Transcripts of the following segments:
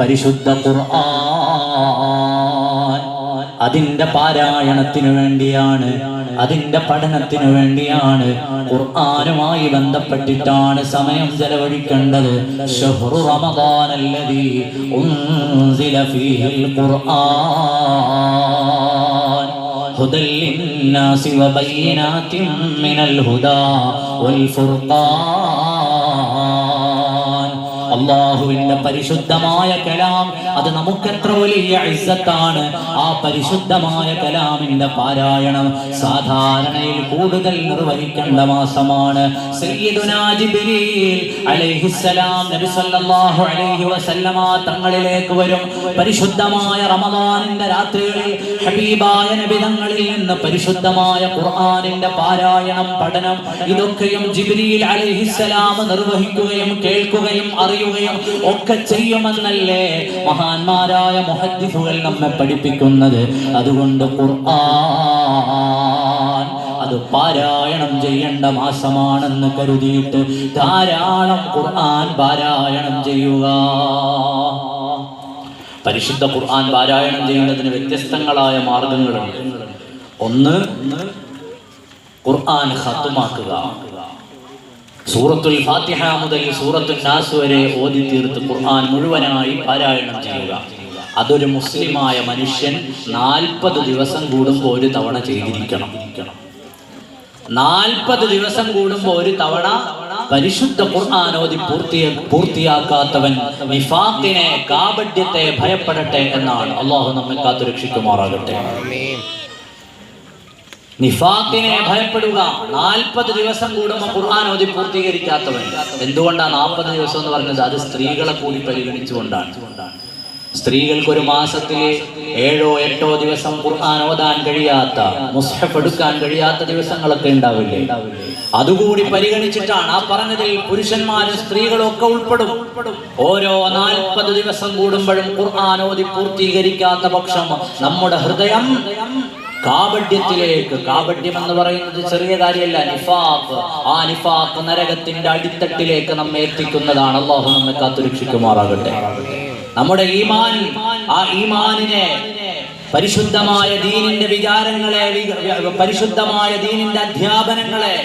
പരിശുദ്ധ ഖുർആൻ അതിന്റെ പാരായണത്തിനു വേണ്ടിയാണ് അതിന്റെ പഠനത്തിനു വേണ്ടിയാണ് ഖുർആാനുമായി ബന്ധപ്പെട്ടിട്ടാണ് സമയം ചെലവഴിക്കേണ്ടത്. ഷഹ്റു റമദാൻ അല്ലദീ ഉൻസില ഖുർആൻ. മിനൽ ഹുദാ വൽ ഫുർഖാൻ. അള്ളാഹുവിന്റെ പരിശുദ്ധമായ കലാം. അത് നമുക്കെത്ര വലിയ ഇസ്സത്താണ്. ആ പരിശുദ്ധമായ കലാമിന്റെ പാരായണം സാധാരണയിൽ കൂടുതൽ നിർവഹിക്കേണ്ട മാസമാണ്. തങ്ങളിലേക്ക് വരും. പരിശുദ്ധമായ റമദാനിന്റെ രാത്രികളിൽ ഹബീബായ നബിതങ്ങളിൽ നിന്ന് പരിശുദ്ധമായ ഖുർആാനിന്റെ പാരായണം പഠനം ഇതൊക്കെയും ജിബ്രീൽ അലൈഹിസ്സലാം നിർവഹിക്കുകയും കേൾക്കുകയും അറിയുകയും ഒക്കെ ചെയ്യുമെന്നല്ലേ മഹാന്മാരായ മുഹദ്ദിഫുകൾ നമ്മെ പഠിപ്പിക്കുന്നത്? അതുകൊണ്ട് ഖുർആൻ അത് പാരായണം ചെയ്യേണ്ട മാസമാണെന്ന് കരുതിയിട്ട് ധാരാളം ഖുർആൻ പാരായണം ചെയ്യുക. പരിശുദ്ധ ഖുർആൻ പാരായണം ചെയ്യുന്നതിന് വ്യത്യസ്തങ്ങളായ മാർഗങ്ങളുണ്ട്. ഒന്ന് ഖുർആൻ ഖത്തുമാക്കുക. സൂറത്തുൽ ഫാത്തിഹ മുതൽ സൂറത്തുൽ നാസ് വരെ ഓതി തീർത്ത് ഖുർആൻ മുഴുവനായി പാരായണം ചെയ്യുക. അതൊരു മുസ്ലിമായ മനുഷ്യൻ നാൽപ്പത് ദിവസം കൂടുമ്പോൾ ഒരു തവണ ചെയ്തിരിക്കണം. നാൽപ്പത് ദിവസം കൂടുമ്പോൾ ഒരു തവണ പരിശുദ്ധ ഖുർആൻ ഓതി പൂർത്തിയ പൂർത്തിയാക്കാത്തവൻ നിഫാത്തിനെ കാപഡ്യത്തെ ഭയപ്പെടട്ടെ എന്നാണ്. അള്ളാഹു നമ്മെ കാത്തു നിഫാഖിനെ ഭയപ്പെടുക. നാൽപ്പത് ദിവസം കൂടുമ്പോൾ ഖുർആൻ ഓതി പൂർത്തീകരിക്കാത്തവൻ. എന്തുകൊണ്ടാണ് നാൽപ്പത് ദിവസം എന്ന് പറഞ്ഞത്? അത് സ്ത്രീകളെ കൂടി പരിഗണിച്ചുകൊണ്ടാണ്. സ്ത്രീകൾക്ക് ഒരു മാസത്തിൽ ഏഴോ എട്ടോ ദിവസം ഖുർആൻ ഓതാൻ കഴിയാത്ത മുസ്ഹഫ് എടുക്കാൻ കഴിയാത്ത ദിവസങ്ങളൊക്കെ ഉണ്ടാവില്ലേ? അതുകൂടി പരിഗണിച്ചിട്ടാണ് ആ പറഞ്ഞതിൽ പുരുഷന്മാരും സ്ത്രീകളും ഒക്കെ ഉൾപ്പെടും. ഓരോ നാൽപ്പത് ദിവസം കൂടുമ്പോഴും ഖുർആൻ ഓതി പൂർത്തീകരിക്കാത്ത പക്ഷം നമ്മുടെ ഹൃദയം കാപഡ്യത്തിലേക്ക് കാപഡ്യം എന്ന് പറയുന്നത് ചെറിയ കാര്യമല്ല നിഫാഖ്. ആ നിഫാഖ് നരകത്തിന്റെ അടിത്തട്ടിലേക്ക് നമ്മെ എത്തിക്കുന്നതാണ്. അള്ളാഹു നമ്മെ കാത്തുരക്ഷിക്കുമാറാകട്ടെ. നമ്മുടെ ഈമാൻ ആ ഈമാനിനെ പരിശുദ്ധമായ ദീനിന്റെ വിചാരങ്ങളെ പരിശുദ്ധമായ ദീനിന്റെ അധ്യാപനങ്ങളെ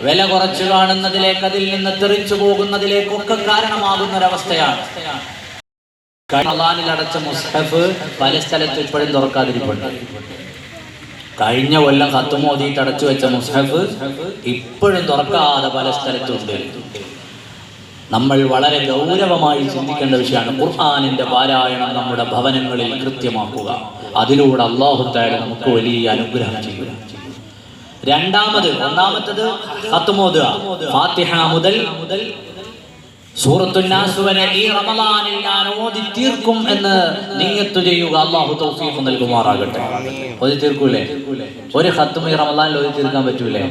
വില കുറച്ചു കാണുന്നതിലേക്ക് അതിൽ നിന്ന് തെറിച്ചു പോകുന്നതിലേക്കൊക്കെ കാരണമാകുന്ന ഒരവസ്ഥയാണ് റമദാനിൽ അടച്ച മുസ്ഹഫ് പല സ്ഥലത്തും ഇപ്പോഴും തുറക്കാതിരിപ്പുണ്ട്. കഴിഞ്ഞ കൊല്ലം കത്തുമോദിയിട്ട് തടച്ചു വെച്ച മുസ്ഹഫ് ഇപ്പോഴും തുറക്കാതെ പല സ്ഥലത്തുണ്ട് നമ്മൾ വളരെ ഗൗരവമായി ചിന്തിക്കേണ്ട വിഷയമാണ് ഖുർആാനിന്റെ പാരായണം നമ്മുടെ ഭവനങ്ങളിൽ കൃത്യമാക്കുക. അതിലൂടെ അള്ളാഹുത്തായ നമുക്ക് വലിയ അനുഗ്രഹം ചെയ്യുക രണ്ടാമത് ഒന്നാമത്തത് ഫാത്തിഹ മുതൽ മുതൽ സൂറത്തുന്നാസ് വരെ ഈ റമദാനിൽ ഞാൻ ഓതി തീർക്കും എന്ന് നീയത്ത് ചെയ്യുക അള്ളാഹു തൗഫീഖ് നൽകുമാറാകട്ടെ. ഓതി തീർക്കൂലേ? ഒരു ഹത്തും ഈ റമദാനിൽ ഓതി തീർക്കാൻ പറ്റൂലേ?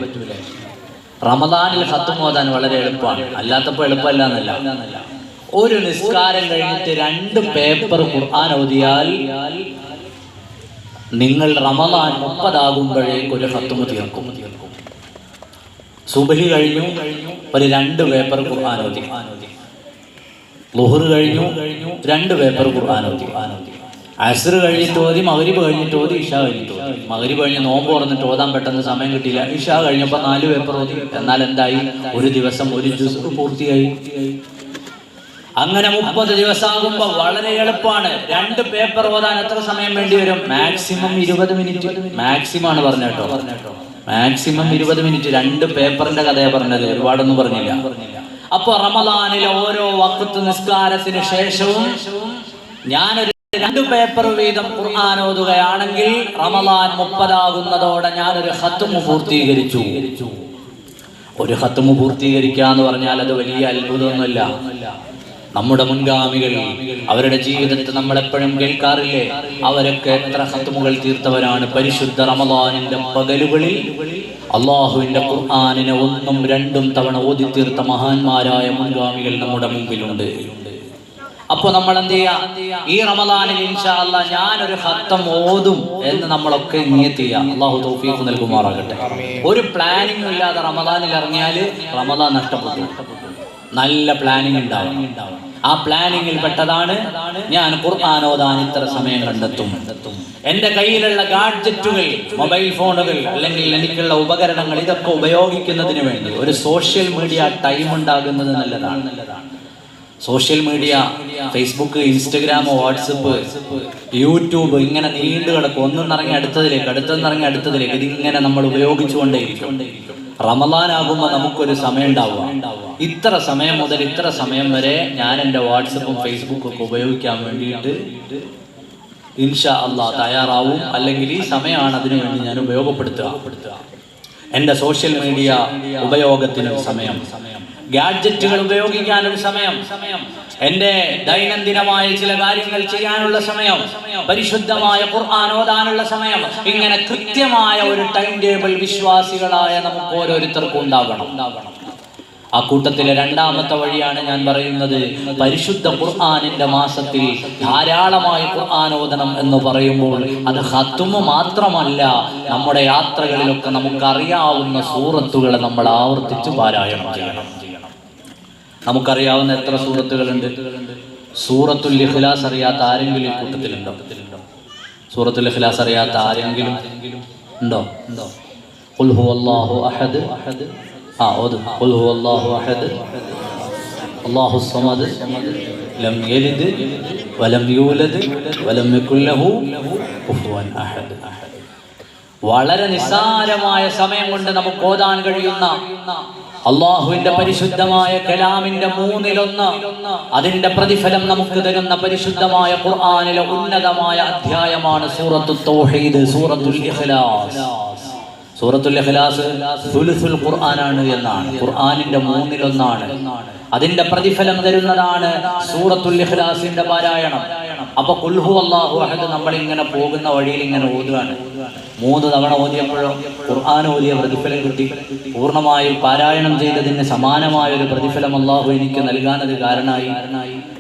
റമദാനിൽ ഹത്തും ഓതാൻ വളരെ എളുപ്പമാണ്. അല്ലാത്തപ്പോൾ എളുപ്പമല്ല എന്നല്ല ഒരു നിസ്കാരം കഴിഞ്ഞിട്ട് രണ്ട് പേപ്പർ ഖുർആൻ ഓതിയാൽ നിങ്ങൾ റമദാൻ മുപ്പതാകുമ്പോഴേക്കും ഒരു ഖത്തും തീർക്കും. സുബഹി കഴിഞ്ഞു ഒരു രണ്ട് പേപ്പർ ഖുർആൻ ഓതി. ലുഹർ കഴിഞ്ഞു രണ്ട് പേപ്പർ ഖുർആൻ ഓതി. അസർ കഴിഞ്ഞിട്ട് ഓതി മകരിബ് കഴിഞ്ഞിട്ട് ഓതി ഇഷ കഴിഞ്ഞിട്ട് ഓതി. മകരിബ് കഴിഞ്ഞ് നോമ്പ് തുറന്നിട്ട് ഓതാൻ പെട്ടെന്ന് സമയം കിട്ടിയില്ല. ഇഷ കഴിഞ്ഞപ്പോൾ നാല് പേപ്പർ ഓതി. എന്നാൽ എന്തായി? ഒരു ദിവസം ഒരു ജുസ് പൂർത്തിയായി. അങ്ങനെ മുപ്പത് ദിവസമാകുമ്പോ വളരെ എളുപ്പമാണ്. രണ്ട് പേപ്പർ ഓതാൻ എത്ര സമയം വേണ്ടി വരും? മാക്സിമം ഇരുപത് മിനിറ്റ്. മാക്സിമം ആണ് പറഞ്ഞ കേട്ടോ. മാക്സിമം ഇരുപത് മിനിറ്റ്. രണ്ട് പേപ്പറിന്റെ കഥയെ പറഞ്ഞത്. ഒരുപാടൊന്നും പറഞ്ഞില്ല. അപ്പൊ റമദാനിലെ ഓരോ വക്കത്ത് നിസ്കാരത്തിന് ശേഷവും ഞാനൊരു രണ്ട് പേപ്പർ വീതം ഖുർആൻ ഓതുകയാണെങ്കിൽ റമദാൻ മുപ്പതാകുന്നതോടെ ഞാനൊരു ഹത്തുമു പൂർത്തീകരിച്ചു. ഒരു ഹത്തുമു പൂർത്തീകരിക്കുക എന്ന് പറഞ്ഞാൽ അത് വലിയ അത്ഭുതമൊന്നുമല്ല. നമ്മുടെ മുൻഗാമികൾ അവരുടെ ജീവിതത്തെ നമ്മൾ എപ്പോഴും കേൾക്കാറില്ലേ? അവരൊക്കെ എത്ര ഹത്തുമുകൾ തീർത്തവരാണ് പരിശുദ്ധ റമദാനിന്റെ പകലുകളിൽ. അള്ളാഹുവിന്റെ ഖുർആാനിനെ ഒന്നും രണ്ടും തവണ ഓതി തീർത്ത മഹാന്മാരായ മുൻഗാമികൾ നമ്മുടെ മുമ്പിലുണ്ട്. അപ്പൊ നമ്മൾ എന്ത് ചെയ്യാ ഈ റമദാനിൽ ഇൻഷാ അല്ലാ ഞാനൊരു ഹത്തം ഓതും എന്ന് നമ്മളൊക്കെ നിയത്ത് ചെയ്യാം അള്ളാഹു തൗഫീഖ് നൽകുമാറാകട്ടെ. ഒരു പ്ലാനിങ്ങും ഇല്ലാതെ റമദാനിൽ ഇറങ്ങിയാൽ റമദാൻ നഷ്ടപ്പെട്ടു. നല്ല പ്ലാനിങ് ഉണ്ടാവും ആ പ്ലാനിങ്ങിൽ പെട്ടതാണ് ഞാൻ ഖുർആൻ ഇത്ര സമയം കണ്ടെത്തും. എന്റെ കയ്യിലുള്ള ഗാഡ്ജറ്റുകൾ മൊബൈൽ ഫോണുകൾ അല്ലെങ്കിൽ എനിക്കുള്ള ഉപകരണങ്ങൾ ഇതൊക്കെ ഉപയോഗിക്കുന്നതിന് വേണ്ടി ഒരു സോഷ്യൽ മീഡിയ ടൈം ഉണ്ടാകുന്നത് നല്ലതാണ്. Social media Facebook Instagram WhatsApp YouTube ഇങ്ങനെ നീണ്ടു കിടക്കും ഒന്നും ഇറങ്ങി അടുത്തതിലേക്ക് അടുത്തൊന്നിറങ്ങി അടുത്തതിലേക്ക്. ഇതിങ്ങനെ നമ്മൾ ഉപയോഗിച്ചുകൊണ്ടേയിരിക്കും. റമദാനാകുമ്പോൾ നമുക്കൊരു സമയം ഉണ്ടാവുക ഇത്ര സമയം മുതൽ ഇത്ര സമയം വരെ ഞാൻ എന്റെ വാട്സപ്പും ഫേസ്ബുക്കും ഒക്കെ ഉപയോഗിക്കാൻ വേണ്ടിയിട്ട് ഇൻഷാ അള്ളാഹ് തയ്യാറാവും. അല്ലെങ്കിൽ ഈ സമയമാണ് അതിനു വേണ്ടി ഞാൻ ഉപയോഗപ്പെടുത്തുക. എന്റെ സോഷ്യൽ മീഡിയ ഉപയോഗത്തിനൊരു സമയം. ഗാഡ്ജറ്റുകൾ ഉപയോഗിക്കാനൊരു സമയം. എന്റെ ദൈനംദിനമായ ചില കാര്യങ്ങൾ ചെയ്യാനുള്ള സമയം. പരിശുദ്ധമായ ഖുർആൻ ഓതാനുള്ള സമയം. ഇങ്ങനെ കൃത്യമായ ഒരു ടൈം ടേബിൾ വിശ്വാസികളായ നമുക്ക് ഓരോരുത്തർക്കും ഉണ്ടാവണം. ആ കൂട്ടത്തിലെ രണ്ടാമത്തെ വഴിയാണ് ഞാൻ പറയുന്നത് പരിശുദ്ധ ഖുർആാനിന്റെ മാസത്തിൽ ധാരാളമായി ഖുർആാനോദനം എന്ന് പറയുമ്പോൾ അത് ഹത്തുമ മാത്രമല്ല നമ്മുടെ യാത്രകളിലൊക്കെ നമുക്കറിയാവുന്ന സൂറത്തുകളെ നമ്മൾ ആവർത്തിച്ച് പാരായണം ചെയ്യണം. നമുക്കറിയാവുന്ന എത്ര സൂറത്തുകളുണ്ട്? സൂറത്തുൽ ഇഖ്ലാസ് അറിയാത്ത ആരെങ്കിലും കൂട്ടത്തിലുണ്ടോ? സൂറത്തുൽ ഇഖ്ലാസ് അറിയാത്ത ആരെങ്കിലും ഉണ്ടോ? ഉണ്ടോ ഖുൽ ഹുവല്ലാഹു അഹദ്. ആ ഓത്. ഖുൽ ഹുവല്ലാഹു അഹദ്. സമദ്. ലം യലിദ്. വലം യൂലദ്. വലം യകുല്ലഹു ലഹു. കുഫുവൻ അഹദ്. വളരെ നിസ്സാരമായ സമയം കൊണ്ട് നമുക്ക് ഓതാൻ കഴിയുന്ന അള്ളാഹുവിന്റെ പരിശുദ്ധമായ കലാമിന്റെ മൂന്നിലൊന്ന് അതിന്റെ പ്രതിഫലം നമുക്ക് തരുന്ന പരിശുദ്ധമായ ഖുർആാനിലെ ഉന്നതമായ അധ്യായമാണ് സൂറത്തു തൗഹീദ് സൂറത്തുൽ ഇഖ്ലാസ്. സൂറത്തുൽ ഇഖ്ലാസ് സുലുസുൽ ഖുർആനാണ് എന്നാണ്. ഖുർആനിന്റെ മൂന്നിലൊന്നാണ്. അതിന്റെ പ്രതിഫലം തരുന്നതാണ് സൂറത്തുൽ ഇഖ്ലാസിന്റെ പാരായണം. അപ്പൊ കുൽഹു അള്ളാഹു അഹദ് നമ്മൾ ഇങ്ങനെ പോകുന്ന വഴിയിൽ ഇങ്ങനെ ഓതുകയാണ്. മൂന്ന് തവണ ഓതിയപ്പോഴോ ഖുർആൻ ഓതിയ പ്രതിഫലം കിട്ടി. പൂർണമായും പാരായണം ചെയ്തതിന് സമാനമായ ഒരു പ്രതിഫലം അള്ളാഹു എനിക്ക് നൽകാനത് കാരണമായി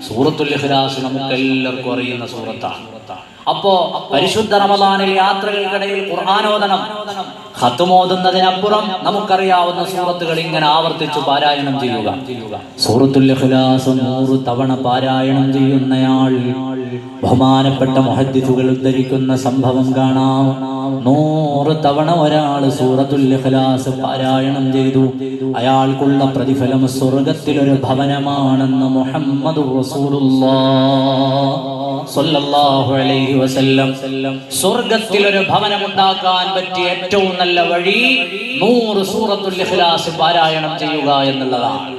സൂറത്തുൽ ഇഖ്ലാസ് നമുക്ക് എല്ലാവർക്കും അറിയുന്ന സൂറത്താണ്. അപ്പോ പരിശുദ്ധ റമദാനിൽ യാത്രകൾക്കിടയിൽ ഖുർആാനോദനം ഹത്തുമോതുന്നതിനപ്പുറം നമുക്കറിയാവുന്ന സൂറത്തുകൾ ഇങ്ങനെ ആവർത്തിച്ചു പാരായണം ചെയ്യുക. സൂറത്തുൽ ഇഖ്ലാസ് നൂറ് തവണ പാരായണം ചെയ്യുന്നയാൾ ബഹുമാനപ്പെട്ട മുഹദ്ദിസുകൾ ഉദ്ധരിക്കുന്ന സംഭവം കാണാം. നൂറ് തവണ ഒരാൾ സൂറത്തുൽ ഇഖ്ലാസ് പാരായണം ചെയ്തു. അയാൾക്കുള്ള പ്രതിഫലം സ്വർഗത്തിലൊരു ഭവനമാണെന്ന് മുഹമ്മദ് വസല്ലം സ്വർഗത്തിൽ ഒരു ഭവനം ഉണ്ടാക്കാൻ പറ്റിയ ഏറ്റവും നല്ല വഴി നൂറ് സൂറത്തുൽ ഇഖ്ലാസ് പാരായണം ചെയ്യുക എന്നുള്ളതാണ്.